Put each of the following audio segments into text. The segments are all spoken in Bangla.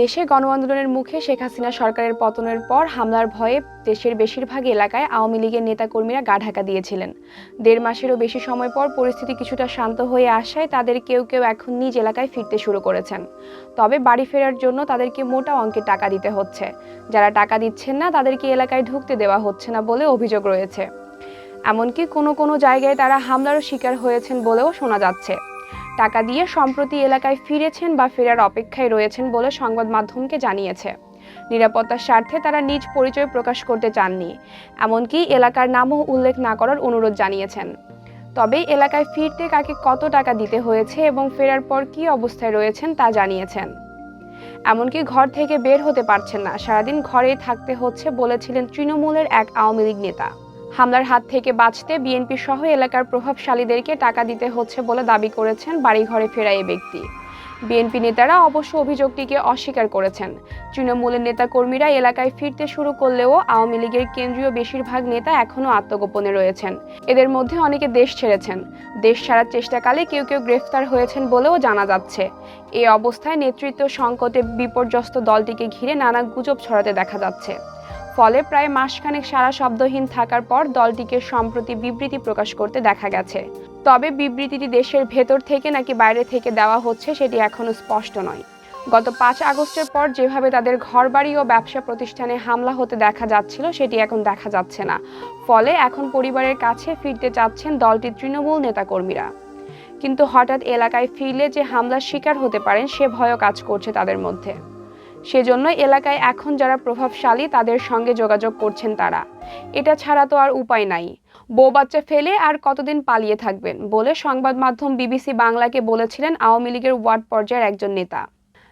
দেশে গণ আন্দোলনের মুখে শেখ হাসিনা সরকারের পতনের পর হামলার ভয়ে দেশের বেশিরভাগ এলাকায় আওয়ামী লীগের নেতাকর্মীরা গা ঢাকা দিয়েছিলেন। দেড় মাসেরও বেশি সময় পর পরিস্থিতি কিছুটা শান্ত হয়ে আসায় তাদের কেউ কেউ এখন নিজ এলাকায় ফিরতে শুরু করেছেন। তবে বাড়ি ফেরার জন্য তাদেরকে মোটা অঙ্কের টাকা দিতে হচ্ছে। যারা টাকা দিচ্ছেন না, তাদেরকে এলাকায় ঢুকতে দেওয়া হচ্ছে না বলে অভিযোগ রয়েছে। এমনকি কোনো কোনো জায়গায় তারা হামলারও শিকার হয়েছেন বলেও শোনা যাচ্ছে। টাকা দিয়ে সম্প্রতি এলাকায় ফিরেছেন বা ফেরার অপেক্ষায় রয়েছেন বলে সংবাদ মাধ্যমকে জানিয়েছে। নিরাপত্তার স্বার্থে তারা নিজ পরিচয় প্রকাশ করতে চাননি, এমনকি এলাকার নামও উল্লেখ না করার অনুরোধ জানিয়েছেন। তবে এলাকায় ফিরতে কাকে কত টাকা দিতে হয়েছে এবং ফেরার পর কী অবস্থায় রয়েছেন তা জানিয়েছেন। এমনকি ঘর থেকে বের হতে পারছেন না, সারাদিন ঘরেই থাকতে হচ্ছে বলেছিলেন তৃণমূলের এক আওয়ামী লীগ নেতা। হামলার হাত থেকে বাঁচতে বিএনপি সহ এলাকার প্রভাবশালীদেরকে টাকা দিতে হচ্ছে বলে দাবি করেছেন বাড়িঘরে ফেরা এই ব্যক্তি। বিএনপি নেতারা অবশ্য অভিযোগটিকে অস্বীকার করেছেন। তৃণমূলের নেতাকর্মীরা এলাকায় ফিরতে শুরু করলেও আওয়ামী লীগের কেন্দ্রীয় বেশিরভাগ নেতা এখনও আত্মগোপনে রয়েছেন। এদের মধ্যে অনেকে দেশ ছেড়েছেন। দেশ ছাড়ার চেষ্টাকালে কেউ কেউ গ্রেফতার হয়েছেন বলেও জানা যাচ্ছে। এই অবস্থায় নেতৃত্ব সংকটে বিপর্যস্ত দলটিকে ঘিরে নানা গুজব ছড়াতে দেখা যাচ্ছে। ফলে প্রায় মাসখানেক সারা শব্দহীন থাকার পর দলটিকে সম্প্রতি বিবৃতি প্রকাশ করতে দেখা গেছে। তবে বিবৃতিটি দেশের ভেতর থেকে নাকি বাইরে থেকে দেওয়া হচ্ছে সেটি এখনও স্পষ্ট নয়। গত পাঁচ আগস্টের পর যেভাবে তাদের ঘরবাড়ি ও ব্যবসা প্রতিষ্ঠানে হামলা হতে দেখা যাচ্ছিল, সেটি এখন দেখা যাচ্ছে না। ফলে এখন পরিবারের কাছে ফিরতে চাচ্ছেন দলটির তৃণমূল নেতাকর্মীরা। কিন্তু হঠাৎ এলাকায় ফিরলে যে হামলার শিকার হতে পারেন, সে ভয়ও কাজ করছে তাদের মধ্যে। সেজন্য এলাকায় এখন যারা প্রভাবশালী, তাদের সঙ্গে যোগাযোগ করছেন তারা। এটা ছাড়া তো আর উপায় নাই। বউ বাচ্চা ফেলে আর কতদিন পালিয়ে থাকবেন বলে সংবাদ মাধ্যম বিবিসি বাংলাকে বলেছিলেন আওয়ামী লীগের ওয়ার্ড পর্যায়ের একজন নেতা।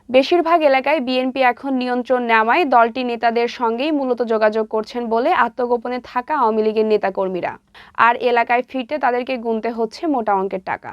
বেশিরভাগ এলাকায় বিএনপি এখন নিয়ন্ত্রণ নেওয়ায় দলটি নেতাদের সঙ্গেই মূলত যোগাযোগ করছেন বলে আত্মগোপনে থাকা আওয়ামী লীগের নেতাকর্মীরা। আর এলাকায় ফিরতে তাদেরকে গুনতে হচ্ছে মোটা অঙ্কের টাকা।